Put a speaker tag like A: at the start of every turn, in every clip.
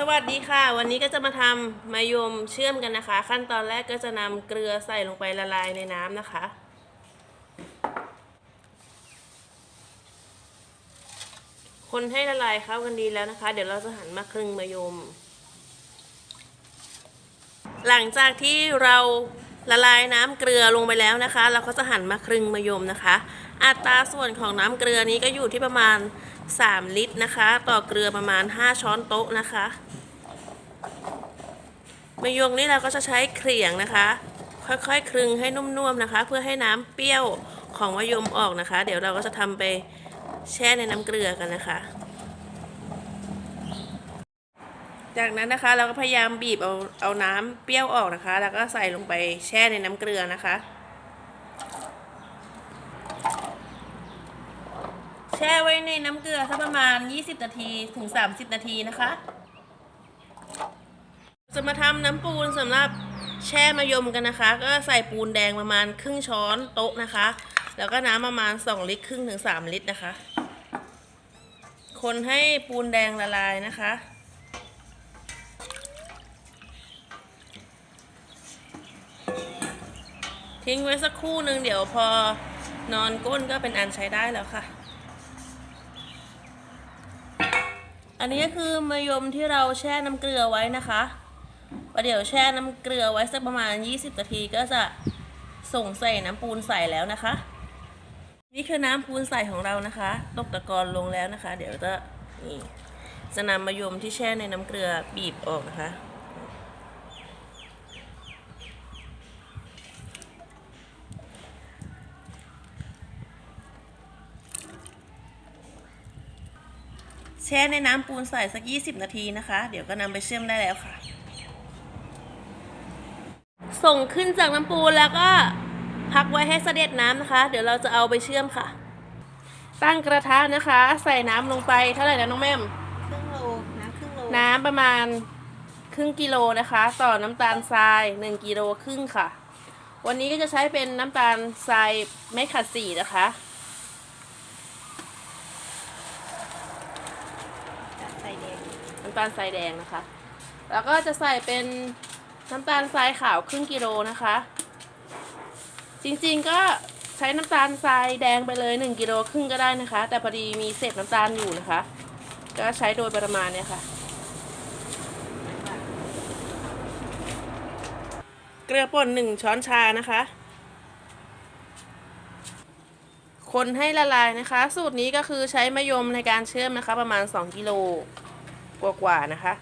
A: สวัสดีค่ะ วันนี้ก็จะมาทำมายมเชื่อมกันนะคะ ขั้นตอนแรกก็จะนำเกลือใส่ลงไปละลายในน้ำนะคะ คนให้ละลายเข้ากันดีแล้วนะคะ เดี๋ยวเราจะหันมาคลึงมายม หลังจากที่เราละลายน้ำเกลือลงไปแล้วนะคะ เราก็จะหั่นมาครึ่งมะยมนะคะ อัตราส่วนของน้ำเกลือนี้ก็อยู่ที่ประมาณ 3 ลิตรนะคะ ต่อเกลือประมาณ 5 ช้อนโต๊ะนะคะมะยมนี่เราก็จะใช้เขียงนะคะ ค่อยๆ คลึงให้นุ่มๆนะคะ เพื่อให้น้ำเปรี้ยวของมะยมออกนะคะ เดี๋ยวเราก็จะทำไปแช่ในน้ำเกลือกันนะคะ จากนั้นนะคะเราก็พยายามบีบเอาเอาน้ำเปรี้ยวออกนะคะ แล้วก็ใส่ลงไปแช่ในน้ำเกลือนะคะ แช่ไว้ในน้ำเกลือสักประมาณ 20 นาทีถึง 30 นาทีนะคะ จะมาทำน้ำปูนสำหรับแช่มะยมกันนะคะ ก็ใส่ปูนแดงประมาณครึ่งช้อนโต๊ะนะคะ แล้วก็น้ำประมาณ 2 ลิตรครึ่งถึง 3 ลิตรนะคะ คนให้ปูนแดงละลายนะคะทิ้งไว้สักครู่หนึ่งเดี๋ยวพอนอนก้นก็เป็นอันใช้ได้แล้วค่ะ นนี้คือมะยมที่เราแช่น้ำเกลือไว้นะคะประเดี๋ยวแช่น้ำเกลือไว้สักประมาณ 20นาทีก็จะส่งใส่น้ำปูนใส่แล้วนะคะ นี่คือน้ำปูนใส่ของเรานะคะตกตะกอนลงแล้วนะคะ เดี๋ยวจะนี่จะนำมะยมที่แช่ในน้ำเกลือบีบออกนะคะ แช่ในน้ำปูนใส่สัก 20 นาทีนะคะ เดี๋ยวก็นำไปเชื่อมได้แล้วค่ะ ส่งขึ้นจากน้ำปูนแล้วก็พักไว้ให้เสด็จน้ำนะคะ เดี๋ยวเราจะเอาไปเชื่อมค่ะ ตั้งกระทะนะคะ ใส่น้ำลงไปเท่าไหร่นะน้องแม่ม
B: ครึ่งโลน้ำครึ่งโล
A: น้ำประมาณครึ่งกิโลนะคะ ต่อน้ำตาลทราย 1กิโลครึ่งค่ะ วันนี้ก็จะใช้เป็นน้ำตาลทรายไม่ขัดสีนะคะ
B: ใส่แดง
A: น้ำตาลทรายแดงนะคะ แล้วก็จะใส่เป็นน้ำตาลทรายขาวครึ่งกิโลนะคะ จริงๆก็ใช้น้ำตาลทรายแดงไปเลย1กิโลครึ่งก็ได้นะคะ แต่พอดีมีเศษน้ำตาลอยู่นะคะ ก็ใช้โดยประมาณเนี่ยค่ะ เกลือป่นหนึ่งช้อนชานะคะ คนให้ละลายนะคะ สูตรนี้ก็คือใช้มะยมในการเชื่อมนะคะ ประมาณ 2กิโล กว่าๆนะคะ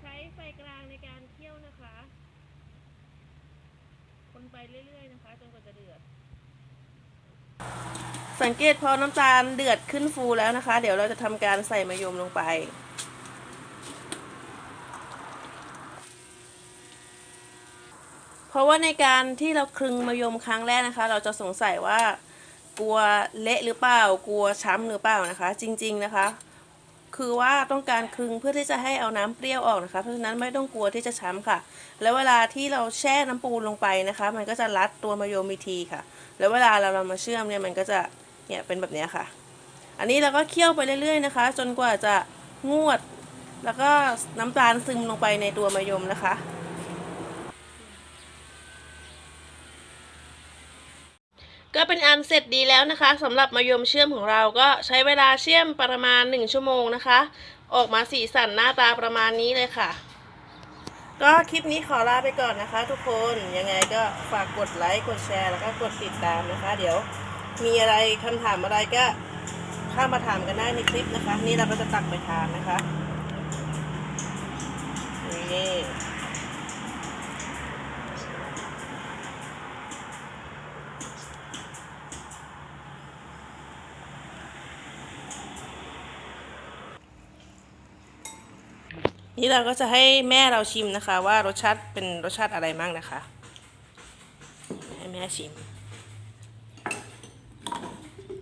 A: ใช้ไฟกลางในการเคี่ยวนะคะ คนไป เรื่อยๆนะคะจนกว่าจะเดือด สังเกตพอน้ำตาลเดือดขึ้นฟูแล้วนะคะ เดี๋ยวเราจะทำการใส่มะยมลงไป เพราะว่าในการที่เราคลึงมะยมครั้งแรกนะคะ เราจะสงสัยว่ากลัวเละหรือเปล่ากลัวช้ำหรือเปล่านะคะ จริง ๆนะคะ คือว่าต้องการคลึงเพื่อที่จะให้เอาน้ำเปรี้ยวออกนะคะ เพราะฉะนั้นไม่ต้องกลัวที่จะช้ำค่ะ แล้วเวลาที่เราแช่น้ำปูนลงไปนะคะ มันก็จะรัดตัวมะยมอีทีค่ะ แล้วเวลาเราเรามาเชื่อมเนี่ยมันก็จะเนี่ยเป็นแบบนี้ค่ะ อันนี้เราก็เคี่ยวไปเรื่อยๆนะคะ จนกว่าจะงวด แล้วก็น้ำตาลซึมลงไปในตัวมะยมนะคะ ก็เป็นอันเสร็จดีแล้วนะคะสำหรับมะยมเชื่อมของเราก็ใช้เวลาเชื่อมประมาณ 1 ชั่วโมงนะคะ ออกมาสีสันหน้าตาประมาณนี้เลยค่ะ ก็คลิปนี้ขอลาไปก่อนนะคะ ทุกคนยังไงก็ฝากกดไลค์กดแชร์แล้วก็กดติดตามนะคะ เดี๋ยวมีอะไรคำถามอะไรก็เข้ามาถามกันได้ในคลิปนะคะ นี่เราก็จะตักไปทานนะคะนี่ นี่เราก็จะให้แม่เราชิมนะคะ ว่ารสชาติเป็นรสชาติอะไรบ้างนะคะ ให้แม่ชิม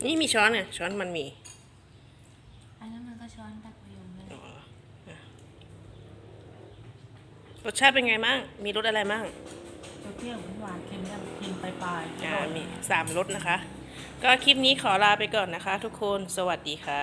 A: นี่มีช้อนเนี่ยช้อนมันมี
B: อันนั้นมันก็ช้อนตักมะยมเลย
A: อ๋ออะรสชาติเป็นไงมั่งมีรสอะไรมั่ง
C: เปรี้ยวๆหวานๆเค็มดำเค็มปลายๆอ
A: อ่า
C: ร่อย
A: มีสามรสนะคะ ก็คลิปนี้ขอลาไปก่อนนะคะ ทุกคนสวัสดีค่ะ